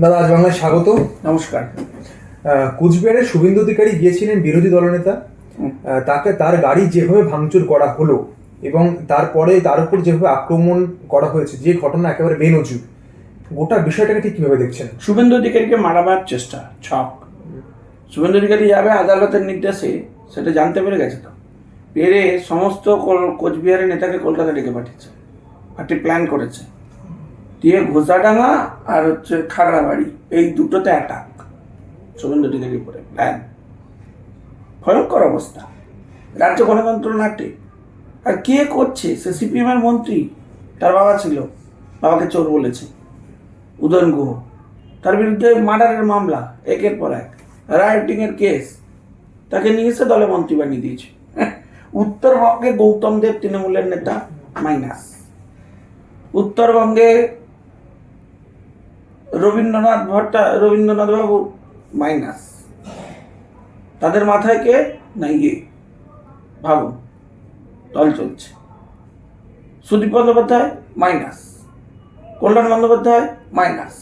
দাদা আজ বাংলায় স্বাগত। নমস্কার। কুচবিহারে শুভেন্দু অধিকারী গিয়েছিলেন বিরোধী দলনেতা। তাকে তার গাড়ি যেভাবে ভাঙচুর করা হলো এবং তারপরে তার উপর যেভাবে আক্রমণ করা হয়েছে যে ঘটনা একেবারে বেনজির গোটা বিষয়টাকে ঠিক কীভাবে দেখছেন? শুভেন্দু অধিকারীকে মারাবার চেষ্টা ছক। শুভেন্দু অধিকারী যাবে আদালতের নির্দেশে সেটা জানতে পেরে গেছে তো। পেরে সমস্ত কোচবিহারের নেতাকে কলকাতা ডেকে পাঠিয়েছে। পার্টি প্ল্যান করেছে। দিয়ে ঘোষাডাঙ্গা আর হচ্ছে খাগড়াবাড়ি এই দুটোতে অ্যাটাক শুভেন্দু অধিকারীর উপরে প্ল্যান ভয়ঙ্কর অবস্থা। রাজ্য গণতন্ত্র নাটে আর কে করছে? সে সিপিএমের মন্ত্রী? তার বাবা ছিল। বাবাকে চোর বলেছে। উদয়ন গুহ। তার বিরুদ্ধে মার্ডারের মামলা একের পর এক। রাইটিংয়ের কেস তাকে নিয়ে এসে দলে মন্ত্রী বানিয়ে দিয়েছে। উত্তরবঙ্গে গৌতম দেব তৃণমূলের নেতা মাইনাস উত্তরবঙ্গে রবীন্দ্রনাথ ভট্টা রবীন্দ্রনাথ বাবু মাইনাস তাদের মাথায় কে? না ইয়ে ভাবুন দল চলছে। সুদীপ বন্দ্যোপাধ্যায় মাইনাস কল্যাণ বন্দ্যোপাধ্যায় মাইনাস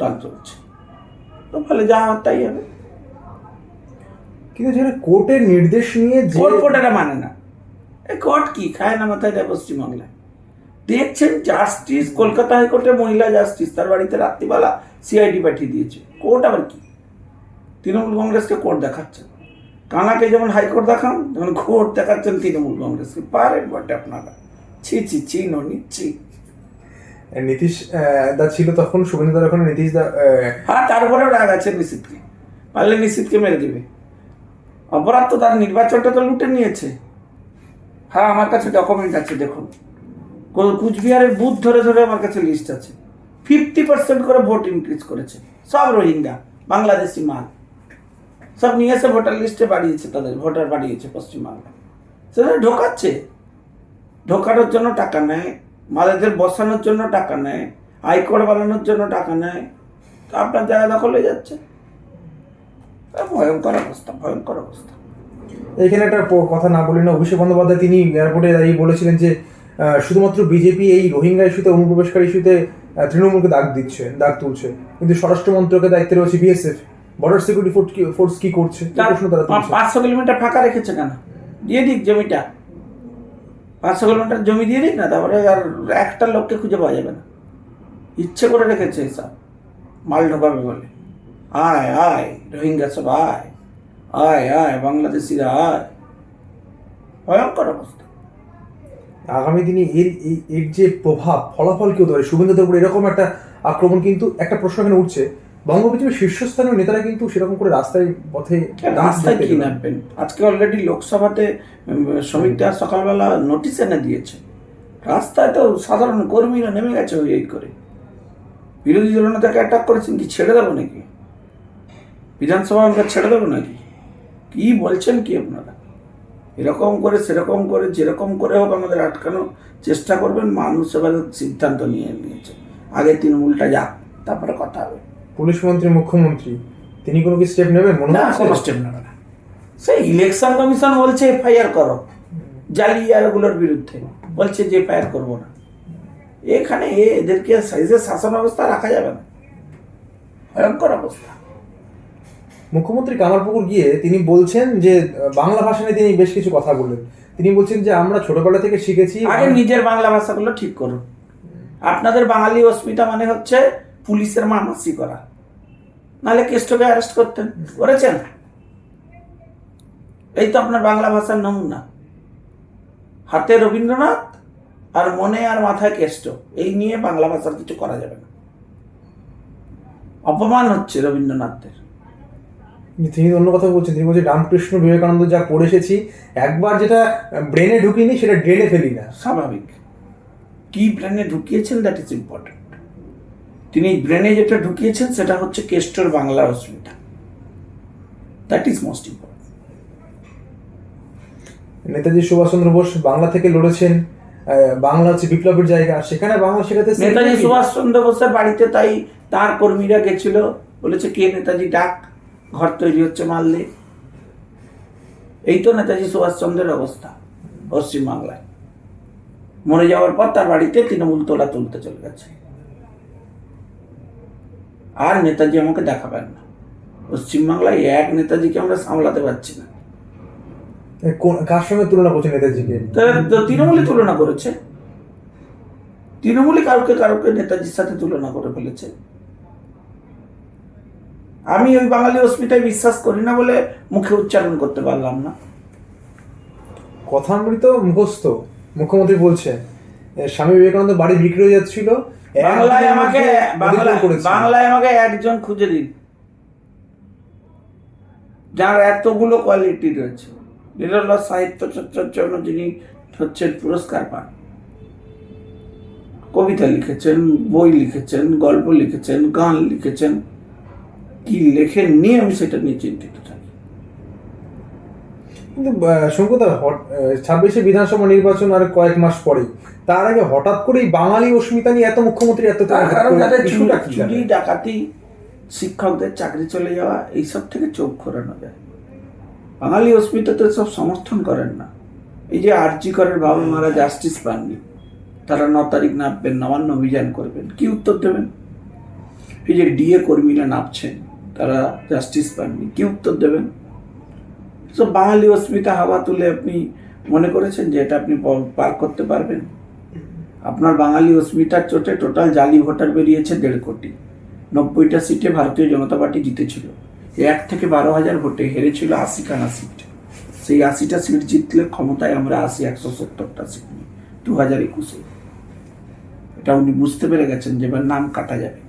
দল চলছে। তো ফলে যা হওয়ার তাই হবে। কিন্তু যেখানে কোর্টের নির্দেশ নিয়ে কোর্ট ফোর্ট এটা মানে না। এ কোর্ট কি? খায় না মাথায় দেয় পশ্চিমবাংলায়। দেখছেন জাস্টিস কলকাতা হাইকোর্টের মহিলা জাস্টিস তার বাড়িতে রাত্রিবেলা সিআইডি পাঠিয়ে দিয়েছে। কোর্ট আবার কি? তৃণমূল কংগ্রেসকে কোর্ট দেখাচ্ছেন কানাকে যেমন হাইকোর্ট দেখান যেমন কোর্ট দেখাচ্ছেন তৃণমূল কংগ্রেসকে। পারেন বটে আপনারা। ছি ছি ছি ননি ছি। নীতিশ দা ছিল তখন শুভেন্দু এখন নীতিশ দা হ্যাঁ তারপরেও রাগ আছে নিশীথকে পারলে নিশীথকে মেরে দিবে। অপরাধ তো তার নির্বাচনটা তো লুটে নিয়েছে। হ্যাঁ আমার কাছে ডকুমেন্ট আছে দেখুন। কুচবিহারের বুথ ধরে ধরে আমার কাছে লিস্ট আছে। ফিফটি পার্সেন্ট করে ভোট ইনক্রিজ করেছে। সব রোহিঙ্গা, বাংলাদেশি মাল। সব নিয়ে এসে ভোটার লিস্টে বাড়িয়েছে তাদের ভোটার বাড়িয়েছে পশ্চিমবাংলা সেটা ঢোকাচ্ছে। ঢোকানোর জন্য টাকা নেয় মাদের বসানোর জন্য টাকা নেয় আয়কর বানানোর জন্য টাকা নেয়। তা আপনার জায়গা দখল হয়ে যাচ্ছে। ভয়ঙ্কর অবস্থা ভয়ঙ্কর অবস্থা। এখানে একটা কথা না বলি না, অভিষেক বন্দ্যোপাধ্যায় তিনি এয়ারপোর্টে দাঁড়িয়ে বলেছিলেন যে শুধুমাত্র বিজেপি এই রোহিঙ্গা ইস্যুতে অনুপ্রবেশকারী ইস্যুতে তৃণমূলকে দাগ দিচ্ছে দাগ তুলছে। কিন্তু স্বরাষ্ট্র মন্ত্রকের দায়িত্বে রয়েছে বিএসএফ। বর্ডার সিকিউরিটি ফোর্স কি করছে? এই তার প্রশ্ন তারা পাঁচশো কিলোমিটার ফাঁকা রেখেছে কেন? দিয়ে দিক জমিটা। পাঁচশো কিলোমিটার জমি দিয়ে দিক না তারপরে আর একটা লোককে খুঁজে পাওয়া যাবে না। ইচ্ছে করে রেখেছে এসব। মাল ঢোকাবে বলে। আয় আয় রোহিঙ্গা সব আয় আয় আয় বাংলাদেশিরা আয়। ভয়ঙ্কর অবস্থা। আগামী দিনে এর এর যে প্রভাব ফলাফল কি হতে পারে? শুভেন্দুদের উপর এরকম একটা আক্রমণ কিন্তু একটা প্রশ্ন এখানে উঠছে। বঙ্গ বিজেপির শীর্ষস্থানীয় নেতারা কিন্তু সেরকম করে রাস্তায় পথে রাস্তায় দেখতে কি নামবেন? আজকে অলরেডি লোকসভাতে শ্রমিক দাস সকালবেলা নোটিশ এনে দিয়েছে। রাস্তায় তো সাধারণ কর্মীরা নেমে গেছে ওই এই করে। বিরোধী দলনেতাকে অ্যাটাক করেছেন কি? ছেড়ে দেবো নাকি? বিধানসভা আমরা ছেড়ে দেবো নাকি? কি বলছেন কি আপনারা? এরকম করে সেরকম করে যেরকম করে হোক আমাদের আটকানোর চেষ্টা করবেন। মানুষ এবার সিদ্ধান্ত নিয়ে নিয়েছে। আগে তৃণমূলটা যাক তারপরে কথা হবে। পুলিশ মন্ত্রী মুখ্যমন্ত্রী তিনি কোনো কি স্টেপ নেবেন? মনে না কোনো স্টেপ নেবে না। সেই ইলেকশন কমিশন বলছে এফআইআর করো। জালিয়ারগুলোর বিরুদ্ধে বলছে যে এফআইআর করব না। এখানে এদেরকে সাইজের শাসন ব্যবস্থা রাখা যাবে না। ভয়ঙ্কর অবস্থা। মুখ্যমন্ত্রী কামারপুকুর গিয়ে তিনি বলছেন যে বাংলা ভাষা নিয়ে তিনি বেশ কিছু কথা বললেন। তিনি বলছেন যে আমরা ছোটবেলা থেকে শিখেছি আগে নিজের বাংলা ভাষাগুলো ঠিক করুন। আপনাদের বাঙালি অস্মিতা মানে হচ্ছে পুলিশের মানসি করা। নাহলে কেষ্টকে অ্যারেস্ট করতেন। করেছেন? এই তো আপনার বাংলা ভাষার নমুনা। হাতে রবীন্দ্রনাথ আর মনে আর মাথায় কেষ্ট। এই নিয়ে বাংলা ভাষার কিছু করা যাবে না। অপমান হচ্ছে রবীন্দ্রনাথদের তিনি অন্য কথা বলছেন তিনি বলছেন রামকৃষ্ণ বিবেকানন্দ যা পড়ে এসেছি একবার যেটা ব্রেনে ঢুকিনি সেটা ড্রেনে ফেলি না স্বাভাবিক। কি ব্রেনে ঢুকিয়েছেন দ্যাট ইজ ইম্পর্টেন্ট তিনি ব্রেনে যেটা ঢুকিয়েছেন সেটা হচ্ছে কেষ্টর বাংলা অস্মিতা that is most important Netaji Subhash Chandra Bose Bangla থেকে লড়েছেন বাংলা হচ্ছে বিপ্লবের জায়গা সেখানে বাংলা শেখাতে নেতাজি সুভাষচন্দ্র বোসের বাড়িতে তাই তার কর্মীরা গেছিল বলেছে কে নেতাজি ডাক? ঘর তৈরি হচ্ছে মারলে এই তো নেতাজি সুভাষচন্দ্রের অবস্থা পশ্চিমবাংলায়। মরে যাওয়ার পর তার বাড়িতে তৃণমূল তোলা তুলতে চলে গেছে। আর নেতাজি আমাকে দেখাবেন না। পশ্চিমবাংলায় এক নেতাজিকে আমরা সামলাতে পারছি না। কোন- কার সঙ্গে তুলনা করছেন নেতাজিকে? তো তো তৃণমূলই তুলনা করেছে। তৃণমূলই কাউকে কাউকে নেতাজির সাথে তুলনা করে ফেলেছে। আমি ওই বাঙালি অস্মিতায় বিশ্বাস করি না বলে মুখে উচ্চারণ করতে পারলাম না। কথামৃত মুখস্থ মুখ্যমন্ত্রী বলছেন এ, স্বামী বিবেকানন্দ বাড়ি বিক্রি হয়ে যাচ্ছিল বাংলায় আমাকে। বাংলায় আমাকে একজন খুঁজে দিন। যার এতগুলো কোয়ালিটি রয়েছে লীলাল্লাহ সাহিত্য চর্চার জন্য যিনি হচ্ছেন পুরস্কার পান। কবিতা লিখেছেন বই লিখেছেন গল্প লিখেছেন গান লিখেছেন। কি লেখেন নিয়ে আমি সেটা নিয়ে চিন্তিত থাকি। কিন্তু শঙ্কুদা ছাব্বিশে বিধানসভা নির্বাচন আর কয়েক মাস পরেই তার আগে হঠাৎ করেই বাঙালি অস্মিতা নিয়ে এত মুখ্যমন্ত্রী এত তার কারণ তাদের চুরি? ডাকাতি শিক্ষকদের চাকরি চলে যাওয়া এইসব থেকে চোখ ঘোরানো যায়। বাঙালি অস্মিতাতে সব সমর্থন করেন না। এই যে আরজি করের বাবা মারা জাস্টিস পাননি তারা ন তারিখ নামবেন নবান্ন অভিযান করবেন কি উত্তর দেবেন? এই যে ডিএ কর্মীরা নামছেন তারা জাস্টিস পাননি। কি উত্তর দেবেন? সব বাঙালি অস্মিতা হাওয়া তুলে আপনি মনে করেছেন যে এটা আপনি পার করতে পারবেন? আপনার বাঙালি অস্মিতার চোটে টোটাল জালি ভোটার বেরিয়েছে দেড় কোটি। নব্বইটা সিটে ভারতীয় জনতা পার্টি জিতেছিল। এক থেকে বারো হাজার ভোটে হেরেছিল আশিখানা সিট। সেই আশিটা সিট জিতলে ক্ষমতায় আমরা আসি একশো সত্তরটা সিট নিয়ে, দু হাজার একুশে। এটা উনি বুঝতে পেরে গেছেন যে এবার নাম কাটা যাবে।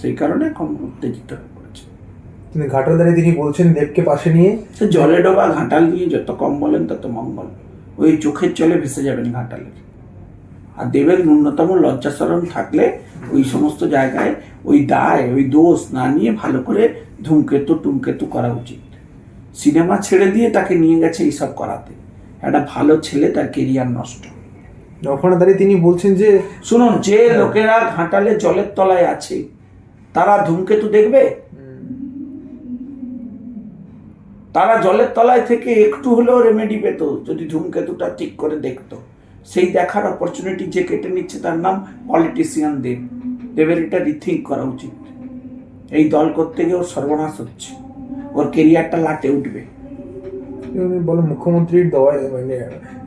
সেই কারণে কম উত্তেজিত। পড়েছে কিন্তু ঘাটাল দাঁড়িয়ে তিনি বলছেন দেবকে পাশে নিয়ে? সে জলে ডোবা ঘাটাল নিয়ে যত কম বলেন তত মঙ্গল। ওই চোখের জলে ভেসে যাবেন ঘাটালের। আর দেবের ন্যূনতম লজ্জাসরণ থাকলে ওই সমস্ত জায়গায় ওই দায় ওই দোষ না নিয়ে ভালো করে ধূমকেতু টুমকেতু করা উচিত। সিনেমা ছেড়ে দিয়ে তাকে নিয়ে গেছে এইসব করাতে। একটা ভালো ছেলে তার কেরিয়ার নষ্ট। ওখানে দাঁড়িয়ে তিনি বলছেন যে শুনুন যে লোকেরা ঘাটালে জলের তলায় আছে তারা ধূমকেতু দেখবে? তারা জলের তলায় থেকে একটু হলেও রেমেডি পেত যদি ধূমকেতুটা ঠিক করে দেখতো। সেই দেখার অপরচুনিটি যে কেটে নিচ্ছে তার নাম পলিটিশিয়ান দেব। দেবের এটা রিথিঙ্ক করা উচিত। এই দল করতে গিয়ে ওর সর্বনাশ হচ্ছে। ওর কেরিয়ারটা লাটে উঠবে। বলেন মুখ্যমন্ত্রীর দয় মানে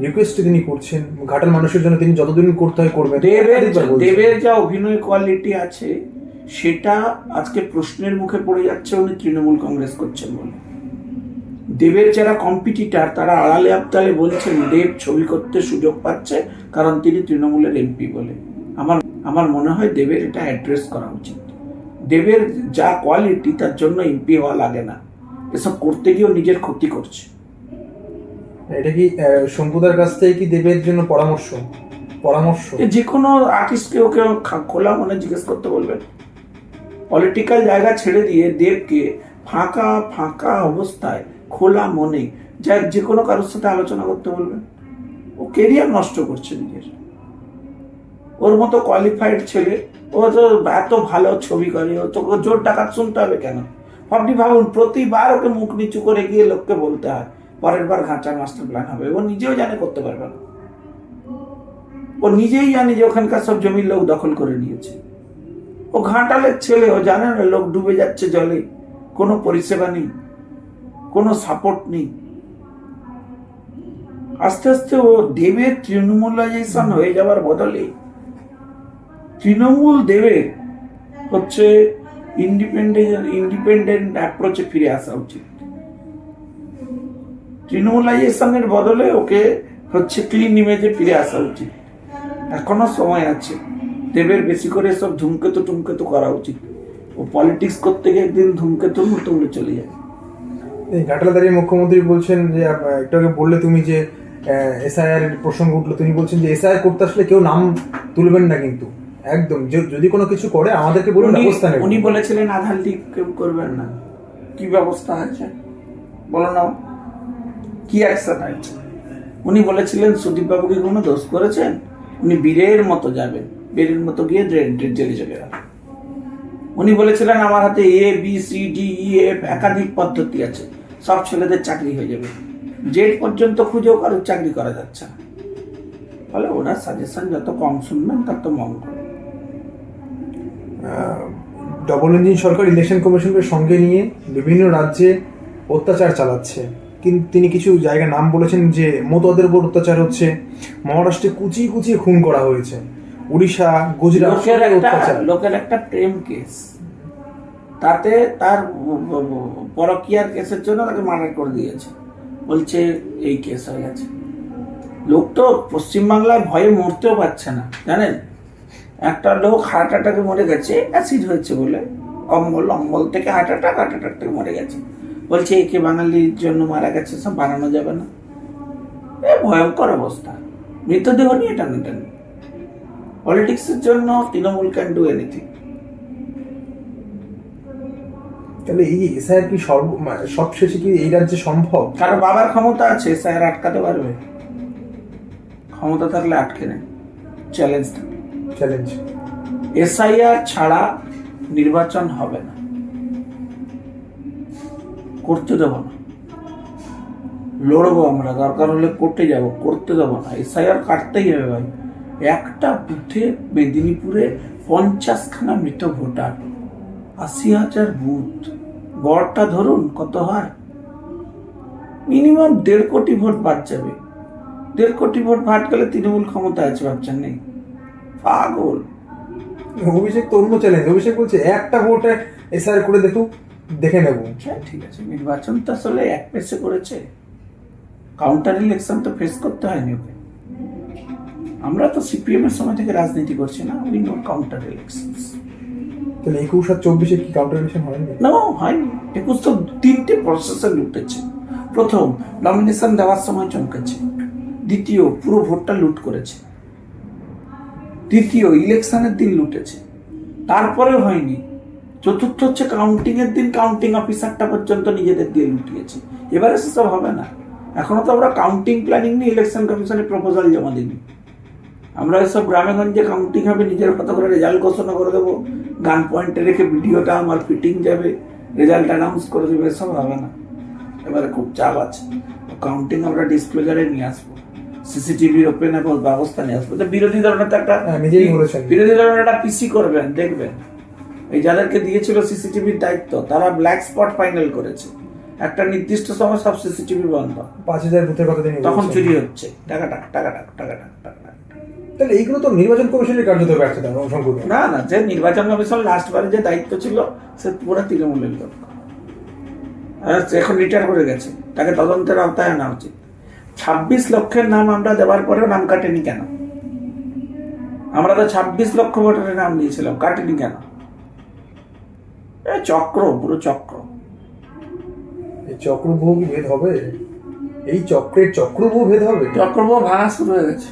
রিকোয়েস্ট তিনি করছেন। ঘাটাল মানুষের জন্য তিনি যতদিন করতে হয় করবেন। দেবের দেবের যা অভিনয় কোয়ালিটি আছে সেটা আজকে প্রশ্নের মুখে পড়ে যাচ্ছে উনি তৃণমূল কংগ্রেস করছেন বলে। দেবের যারা কম্পিটিটার তারা আড়ালে আবতালে বলছেন দেব ছবি করতে সুযোগ পাচ্ছে কারণ তিনি তৃণমূলের এমপি বলে। আমার আমার মনে হয় দেবের এটা অ্যাড্রেস করা উচিত। দেবের যা কোয়ালিটি তার জন্য এমপি হওয়া লাগে না। এসব করতে গিয়েও নিজের ক্ষতি করছে। এটা কি শঙ্কুদার কাছ থেকে কি দেবের জন্য পরামর্শ? পরামর্শ? যে কোনো আর্টিস্টকে ওকে খোলা মনে জিজ্ঞেস করতে বলবেন। পলিটিক্যাল জায়গা ছেড়ে দিয়ে দেবকে ফাঁকা ফাঁকা অবস্থায় খোলা মনে যা যে কোনো কারোর সাথে আলোচনা করতে বলবেন ও কেরিয়ার নষ্ট করছে নিজের। ওর মতো কোয়ালিফাইড ছেলে, ও তো এত ভালো ছবি করে, ও তো জোর ডাকাত শুনতে হবে কেন? আপনি ভাবুন, প্রতিবার ওকে মুখ নিচু করে গিয়ে লোককে বলতে হয়, পরের বার ঘাঁচার মাস্টার প্ল্যান হবে। ও নিজেও জানে করতে পারবে না। ও নিজেই জানে যে ওখানকার সব জমির লোক দখল করে নিয়েছে। ও ঘাটালের ছেলে, ও জানে না লোক ডুবে যাচ্ছে জলে। কোনো পরিষেবা নেই। কোনো সাপোর্ট নেই। আস্তে আস্তে ও দেবের তৃণমূলাইজেশন হয়ে যাওয়ার বদলে তৃণমূল দেবের হচ্ছে ইন্ডিপেন্ডেন্ট ইন্ডিপেন্ডেন্ট অ্যাপ্রোচে ফিরে আসা উচিত। তৃণমূলাইজেশনের বদলে ওকে হচ্ছে ক্লিন ইমেজে ফিরে আসা উচিত। এখনও সময় আছে। দেবের বেশি করে সব ধূমকেতু টুমকেতু করা উচিত। ও পলিটিক্স করতে গিয়ে একদিন ধূমকেতুর মতো চলে এই ঘাটাল দাঁড়িয়ে মুখ্যমন্ত্রী বলছেন যে একটু আগে বললে তুমি যে এসআইআর প্রসঙ্গ উঠল তিনি বলছেন যে এসআইআর করতে আসলে কেউ নাম তুলবেন না কিন্তু। একদম যদি কোনো কিছু করে আমাদেরকে বলুন উনি- ব্যবস্থা নেব। উনি বলেছিলেন আধার লিঙ্ক কেউ করবেন না। কি ব্যবস্থা হয়েছে? বলো না। কি অ্যাকশন হয়েছে? উনি বলেছিলেন সুদীপ বাবু কি কোনো দোষ করেছেন? উনি বীরের মতো যাবেন। বীরের মতো গিয়ে জেলে চলে যাবেন উনি বলেছিলেন আমার হাতে A B C D E F একাধিক পদ্ধতি আছে। সব ছেলেদের চাকরি হয়ে যাবে। জেড পর্যন্ত খুঁজেও কারোর চাকরি করা যাচ্ছে না। ফলে ওনার সাজেশন যত কম শুনবেন তত মঙ্গল ডবল ইঞ্জিন সরকার ইলেকশন কমিশনকে সঙ্গে নিয়ে বিভিন্ন রাজ্যে অত্যাচার চালাচ্ছে। কিন্তু তিনি কিছু জায়গায় নাম বলেছেন যে মতদের উপর অত্যাচার হচ্ছে। মহারাষ্ট্রে কুচিয়ে কুচিয়ে খুন করা হয়েছে। উড়িষ্যা গুজরাট লোকের একটা প্রেম কেস তাতে তার পরকিয়ার কেসের জন্য তাকে মার্ডার করে দিয়েছে। বলছে, এই কেস হয়ে গেছে। লোক তো পশ্চিমবাংলায় ভয়ে মরতেও পারছে না, জানেন? একটা লোক হার্ট অ্যাটাকে মরে গেছে অ্যাসিড হয়েছে বলে। অম্বল অম্বল থেকে হার্ট অ্যাটাক হার্ট অ্যাটাক থেকে মরে গেছে। বলছে, একে বাঙালির জন্য মারা গেছে, সব বানানো যাবে না। এ ভয়ঙ্কর অবস্থা। মৃতদেহ নিয়ে টানাটানি। পলিটিক্সের জন্য তৃণমূল ক্যান ডু এনিথিং তাহলে এই এসআইআর কি সর্ব সবশেষে কি এই রাজ্যে সম্ভব? কারও বাবার ক্ষমতা আছে স্যার আটকাতে পারবে। ক্ষমতা থাকলে আটকে নেয়। চ্যালেঞ্জ চ্যালেঞ্জ এসআইআর ছাড়া নির্বাচন হবে না। করতে দেবো না। লড়বো আমরা দরকার হলে করতে যাব করতে দেবো না। এসআইআর কাটতেই হবে ভাই। একটা বুথে মেদিনীপুরে পঞ্চাশখানা মৃত ভোটার আশি হাজার বুথ। গড়টা ধরুন কত হয়? মিনিমাম দেড় কোটি ভোট বাদ যাবে। দেড় কোটি ভোট বাদ গেলে তৃণমূল ক্ষমতা আছে ভাবছেন নেই? পাগল। অভিষেক তো অন্য চ্যালেঞ্জ অভিষেক বলছে একটা ভোটে এসআর করে দেখুক দেখে নেব। হ্যাঁ ঠিক আছে নির্বাচন তো আসলে এক পেসে করেছে। কাউন্টার ইলেকশন তো ফেস করতে হয়নি ওকে। আমরা তো সিপিএম এর সময় থেকে রাজনীতি করছি না উই নো কাউন্টার ইলেকশন তাহলে একুশ আর চব্বিশে কি কাউন্টার হয়নি? না, হয়নি। একুশ তো তিনটে প্রসেসে লুটেছে। প্রথম নমিনেশন দেওয়ার সময় চমকেছে। দ্বিতীয়, পুরো ভোটটা লুট করেছে। তৃতীয় ইলেকশনের দিন লুটেছে। তারপরে হয়নি। চতুর্থ হচ্ছে কাউন্টিং এর দিন কাউন্টিং অফিসারটা পর্যন্ত নিজেদের দিয়ে লুটিয়েছে। এবারে সেসব হবে না। এখনও তো আমরা কাউন্টিং প্ল্যানিং নিয়ে ইলেকশন কমিশনে প্রপোজাল জমা দিইনি। আমরা এসব গ্রামে গঞ্জে কাউন্টিং হবে, নিজের মতো করে রেজাল্ট ঘোষণা করে দেবো। গান পয়েন্টে রেখে ভিডিওটা আমার ফিটিং যাবে রেজাল্ট অ্যানাউন্স করে দেবে এসব হবে না। এবারে খুব চাপ আছে। কাউন্টিং আমরা ডিসক্লোজারে নিয়ে আসব। সিসিটিভির ওপেন এবং ব্যবস্থা নিয়ে আসব। তো বিরোধী দলের তো একটা হ্যাঁ, বিরোধী দলের একটা পিসি করবেন দেখবেন। এই যাদেরকে দিয়েছিল সিসিটিভির দায়িত্ব তারা ব্ল্যাক স্পট ফাইনাল করেছে। একটা নির্দিষ্ট সময় সব সিসিটিভি বন্ধ। পাঁচ হাজার বুথের কথা তিনি তখন চুরি হচ্ছে। টাকা টাক টাকা টাক টাকা টাক তাহলে এইগুলো তো নির্বাচন কমিশনের কার্যত ব্যর্থতা না না যে নির্বাচন কমিশন লাস্ট বারে যে দায়িত্ব ছিল সে পুরো তৃণমূলের লোক। আর এখন রিটায়ার করে গেছে। তাকে তদন্তের আওতায় আনা উচিত। ছাব্বিশ লক্ষের নাম আমরা দেওয়ার পরেও নাম কাটেনি কেন? আমরা তো ছাব্বিশ লক্ষ ভোটারের নাম দিয়েছিলাম কাটেনি কেন? এ চক্র পুরো চক্র। এই কি ভেদ হবে? এই চক্রের ভেদ হবে? ভাঙা শুরু হয়ে গেছে।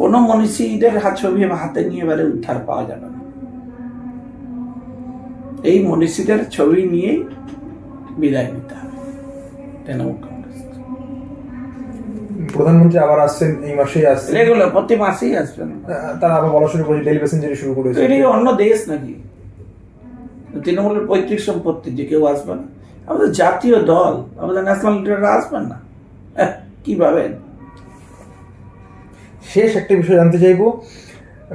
কোনো মনীষীদের হাত ছবি হাতে নিয়ে এবারে উদ্ধার পাওয়া যাবে না। এই মনীষীদের ছবি নিয়েই বিদায় নিতে হবে। তৃণমূল কংগ্রেস। প্রধানমন্ত্রী আবার আসছেন এই মাসেই আসছেন। রেগুলার প্রতি মাসেই আসবেন। তারা আবার বলা শুরু করেছে ডেলি প্যাসেঞ্জারি শুরু করেছে। এটা অন্য দেশ নাকি? তৃণমূলের পৈতৃক সম্পত্তি যে কেউ আসবে না। আমাদের জাতীয় দল আমাদের ন্যাশনাল লিডাররা আসবেন না। এহ, কি ভাবেন? শেষ একটা বিষয় জানতে চাইব।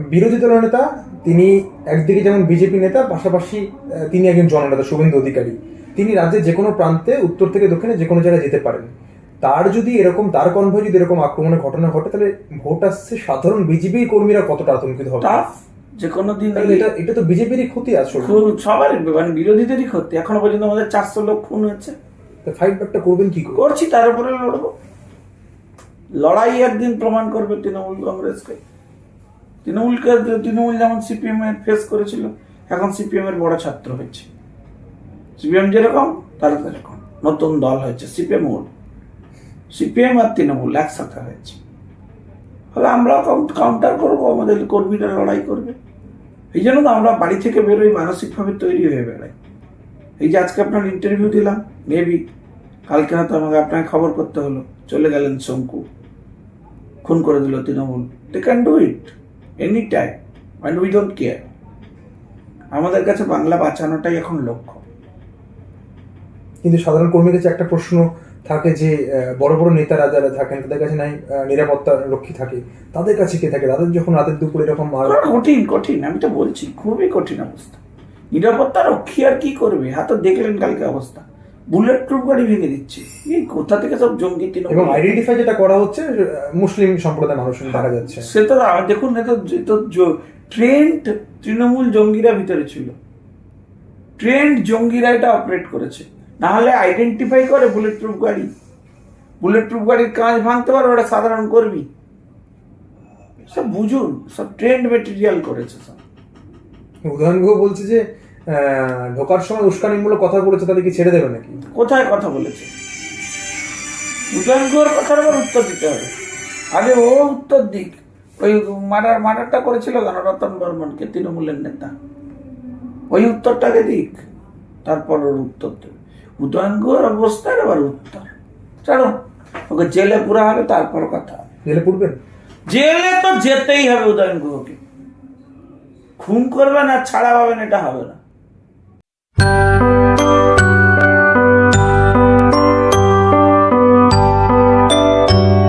বিরোধী দলের নেতা তিনি একদিকে যেমন বিজেপি নেতা পাশাপাশি তিনি একজন জননেতা শুভেন্দু অধিকারী। তিনি রাজ্যের যে কোনো প্রান্তে উত্তর থেকে দক্ষিণে যে কোনো জায়গায় যেতে পারেন। তার যদি এরকম তার কনভয় যদি এরকম আক্রমণের ঘটনা ঘটে তাহলে ভোট আসছে সাধারণ বিজেপি কর্মীরা কতটা আতঙ্কিত হবে? যে কোনো দিন এটা এটা তো বিজেপিরই ক্ষতি আসলে খুন সবারই মানে বিরোধীদেরই ক্ষতি। এখনও পর্যন্ত আমাদের চারশো লোক খুন হয়েছে। ফাইট ব্যাকটা করবেন কি করে? করছি তার উপরে লড়বো। লড়াই একদিন প্রমাণ করবে তৃণমূল কংগ্রেসকে। তৃণমূলকে তৃণমূল যেমন সিপিএম এর ফেস করেছিল এখন সিপিএম এর বড় ছাত্র হয়েছে। সিপিএম যেরকম তারা সেরকম নতুন দল হয়েছে সিপিএম ওল সিপিএম আর তৃণমূল একসাথে হয়েছে। ফলে আমরাও কাউন্টার করব আমাদের কর্মীরা লড়াই করবে। এই জন্য তো আমরা বাড়ি থেকে বেরোই, মানসিকভাবে তৈরি হয়ে বেড়াই। এই যে আজকে আপনার ইন্টারভিউ দিলাম মেবি কালকে হয়তো আমাকে আপনাকে খবর করতে হলো। চলে গেলেন শঙ্কু। খুন করে দিল Trinamool. They can do it any time and we don't care আমাদের কাছে বাংলা বাঁচানোটাই এখন লক্ষ্য। কিন্তু সাধারণ কর্মীর কাছে একটা প্রশ্ন থাকে যে বড় বড় নেতারা যারা থাকেন তাদের কাছে নাই নিরাপত্তা রক্ষী থাকে। তাদের কাছে কে থাকে? তাদের যখন রাতের দুপুরে এরকম কঠিন কঠিন আমি তো বলছি খুবই কঠিন অবস্থা। নিরাপত্তা রক্ষী আর কি করবে? হাতে দেখলেন কালকে অবস্থা। বুলেট প্রুফ গাড়ি ভেঙে দিচ্ছে। এই কোথা থেকে সব জঙ্গি এবং আইডেন্টিফাই যেটা করা হচ্ছে মুসলিম সম্প্রদায়ের মানুষ দেখা যাচ্ছে। সে তো দেখুন এ তো তো ট্রেন্ড তৃণমূল জঙ্গিরা ভিতরে ছিল। ট্রেন্ড জঙ্গিরা এটা অপারেট করেছে। না হলে আইডেন্টিফাই করে বুলেট প্রুফ গাড়ি। বুলেট প্রুফ গাড়ির কাঁচ ভাঙতে পারবে ওটা সাধারণ কর্মী। সব বুঝুন সব ট্রেন্ড মেটেরিয়াল করেছে সব। গুহ বলছে যে ঢোকার সময় উস্কানিমূলক কথা বলেছে তাদেরকে ছেড়ে দেবে নাকি? কোথায় কথা বলেছে? উদয়ন গুহর কথার আবার উত্তর দিতে হবে। আগে ও উত্তর দিক। ওই মার্ডার মার্ডারটা করেছিল কেন রতন বর্মনকে তৃণমূলের নেতা। ওই উত্তরটাকে দিক তারপর ওর উত্তর দেবে। উদয়ন গুহর অবস্থার আবার উত্তর। ছাড়ো ওকে জেলে পুরা হবে তারপর কথা জেলে পড়বেন জেলে তো যেতেই হবে উদয়ন গুহকে খুন করবে না ছাড়া পাবেন এটা হবে না।